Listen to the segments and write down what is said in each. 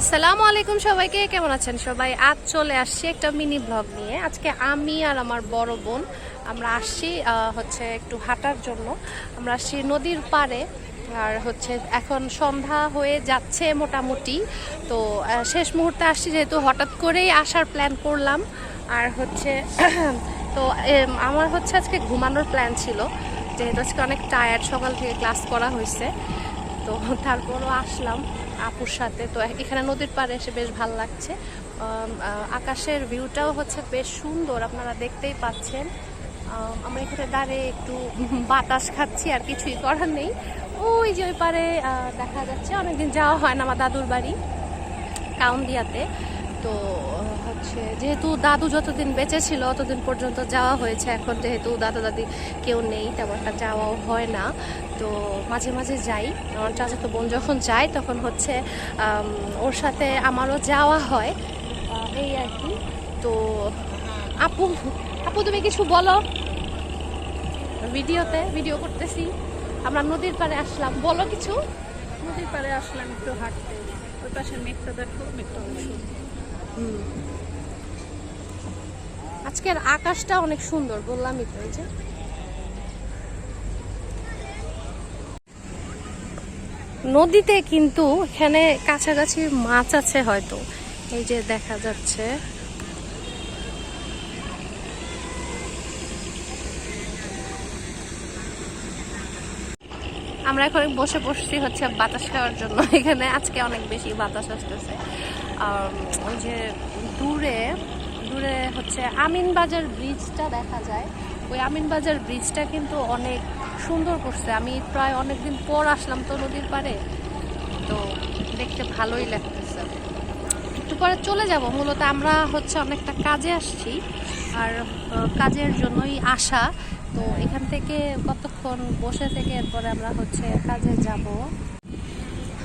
আসসালামু আলাইকুম সবাইকে, কেমন আছেন সবাই? আজ চলে আসছি একটা মিনি ব্লগ নিয়ে। আজকে আমি আর আমার বড় বোন আমরা আসছি হচ্ছে একটু হাঁটার জন্য। আমরা আসছি নদীর পাড়ে, আর হচ্ছে এখন সন্ধ্যা হয়ে যাচ্ছে মোটামুটি। তো শেষ মুহূর্তে আসছি যেহেতু হঠাৎ করেই আসার প্ল্যান করলাম। আর হচ্ছে, তো আমার হচ্ছে আজকে ঘুমানোর প্ল্যান ছিল। যেহেতু আজকে অনেক টায়ার্ড সকাল থেকে ক্লাস করা হয়েছে। তো, তারপরও আসলাম। আপুর সাথে। তো এখানে নদীর পাড়ে এসে বেশ ভালো লাগছে। আকাশের ভিউটাও হচ্ছে বেশ সুন্দর, আপনারা দেখতেই পাচ্ছেন। আমরা এখানে দাঁড়িয়ে একটু বাতাস খাচ্ছি, আর কিছুই করার নেই। ওই যে ওই পারে দেখা যাচ্ছে, অনেকদিন যাওয়া হয় না আমার দাদুর বাড়ি, কাউন্দিয়াতে। তো হচ্ছে যেহেতু দাদু যতদিন বেঁচে ছিল ততদিন পর্যন্ত যাওয়া হয়েছে। এখন যেহেতু দাদা দাদি কেউ নেই, তেমন একটা যাওয়াও হয় না। তো মাঝে মাঝে যাই। আমার চাচাতো বোন যখন যায় তখন হচ্ছে ওর সাথে আমারও যাওয়া হয়। এই আর কি। তো আপু আপু তুমি কিছু বলো। ভিডিওতে ভিডিও করতেছি। আমরা নদীর পাড়ে আসলাম। বলো কিছু। নদীর পাড়ে আসলাম একটু হাঁটতে। ওই পাশে মেঘটা দেখো মেঘটা আজকের আকাশটা অনেক সুন্দর বললামই তো এই যে। নদীতে কিন্তু এখানে কাছাকাছি মাছ আছে হয়তো। এই যে দেখা যাচ্ছে। আমরা এখন বসে বসছি হচ্ছে বাতাস খাওয়ার জন্য। এখানে আজকে অনেক বেশি বাতাস আসতেছে। আর ওই যে দূরে দূরে হচ্ছে আমিনবাজার ব্রিজটা দেখা যায়। ওই আমিনবাজার ব্রিজটা কিন্তু অনেক সুন্দর করছে। আমি প্রায় অনেকদিন পর আসলাম তো নদীর পাড়ে। তো দেখতে ভালোই লাগতেছে। একটু পরে চলে যাব। মূলত আমরা হচ্ছে অনেকটা কাজে আসছি। আর কাজের জন্যই আসা। তো এখান থেকে কতক্ষণ বসে থেকে এরপরে আমরা হচ্ছে কাজে যাব।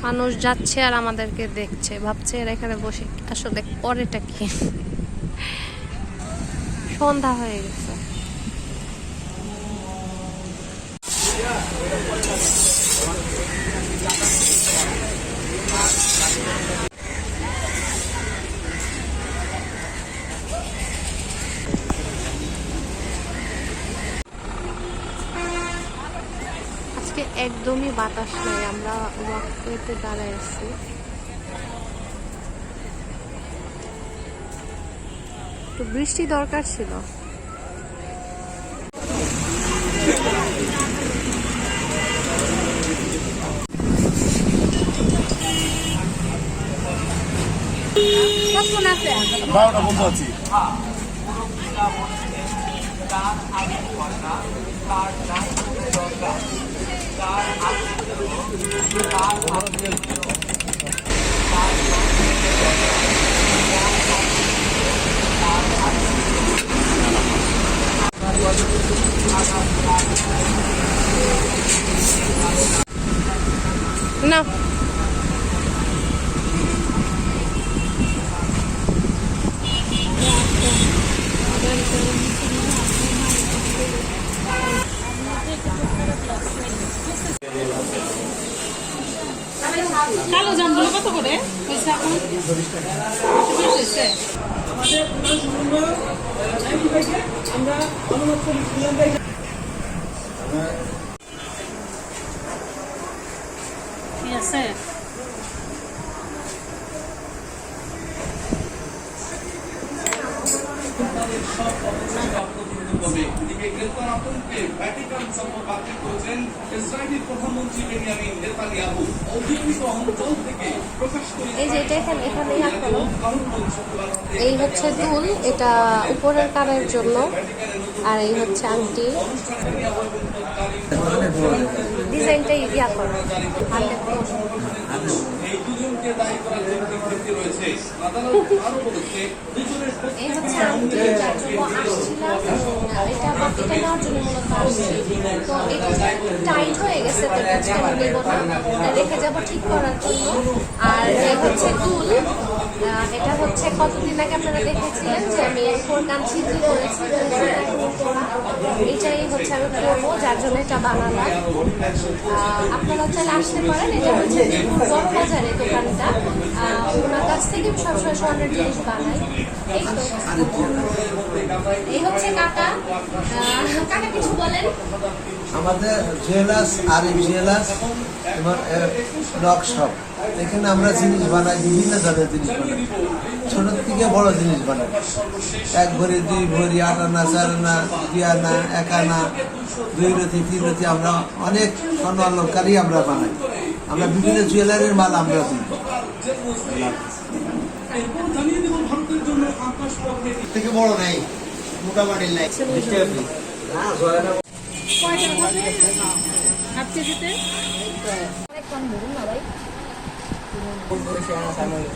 মানুষ যাচ্ছে আর আমাদেরকে দেখছে। ভাবছে এরা এখানে বসে। আসলে পরেটা কি? সন্ধ্যা হয়ে গেছে। আজকে একদমই বাতাস নাই আমরা ওয়াকওয়েতে দাঁড়ায় আছি। তো বৃষ্টি দরকার ছিল। বারোটা বন্ধু আছি। না। পয়সা এখন চল্লিশ ঠিক আছে। এদিকে গ্রেপ্তার আতঙ্কে ভ্যাটিকান সফর বাতিল করেছেন ইসরায়েলি প্রধানমন্ত্রী বেনিয়ামিন নেতানিয়াহু। অধিকৃত অঞ্চল থেকে প্রকাশ করে এই যে এটা এখানে এখানেই রাতে এই হচ্ছে দুল এটা উপরের কানের জন্য। আর এই হচ্ছে আংটি। ডিজাইনটা ইয়া করো এই দুজনকে দায়ী করার জন্য ভিত্তি রয়েছে আদালত আরও বলেছে দুজনের এই হচ্ছে আংটি যার জন্য আসছিলাম এটা বাকিটা নেওয়ার জন্য মূলত আসছি। তো এটা টাইট হয়ে গেছে তো এটা আজকে আমি না। রেখে যাব ঠিক করার জন্য। আর এই হচ্ছে দুল এটা হচ্ছে কতদিন আগে আপনারা দেখেছিলেন যে আমি ফোর কান ছিদ্রি করেছি এটা। এটাই হচ্ছে আমি করব যার জন্য এটা বানালাম। আপনারা চাইলে আসতে পারেন এটা হচ্ছে বড় বাজারে দোকানটা ওনার কাছ থেকে আমি সবসময় স্বর্ণের জিনিস বানাই। এই হচ্ছে আহ, কাকা কিছু বলেন। আমাদের জুয়েলার্স আর এম জুয়েলার্স তোমার ব্লক এখানে আমরা জিনিস বানাই বিভিন্ন ধরনের জিনিস বানাই। ছোট থেকে বড় জিনিস বানাই। এক ভরি দুই ভরি আট আনা চার আনা দুই আনা এক আনা দুই রতি তিন রথি আমরা অনেক স্বর্ণ অলঙ্কারই আমরা বানাই। আমরা বিভিন্ন জুয়েলারির মাল আমরা দিই। থেকে বড় নাই মোটামুটি নাই। কয়টা হবে অনেক কম ধরুন না ভাই। 会不会先生才能有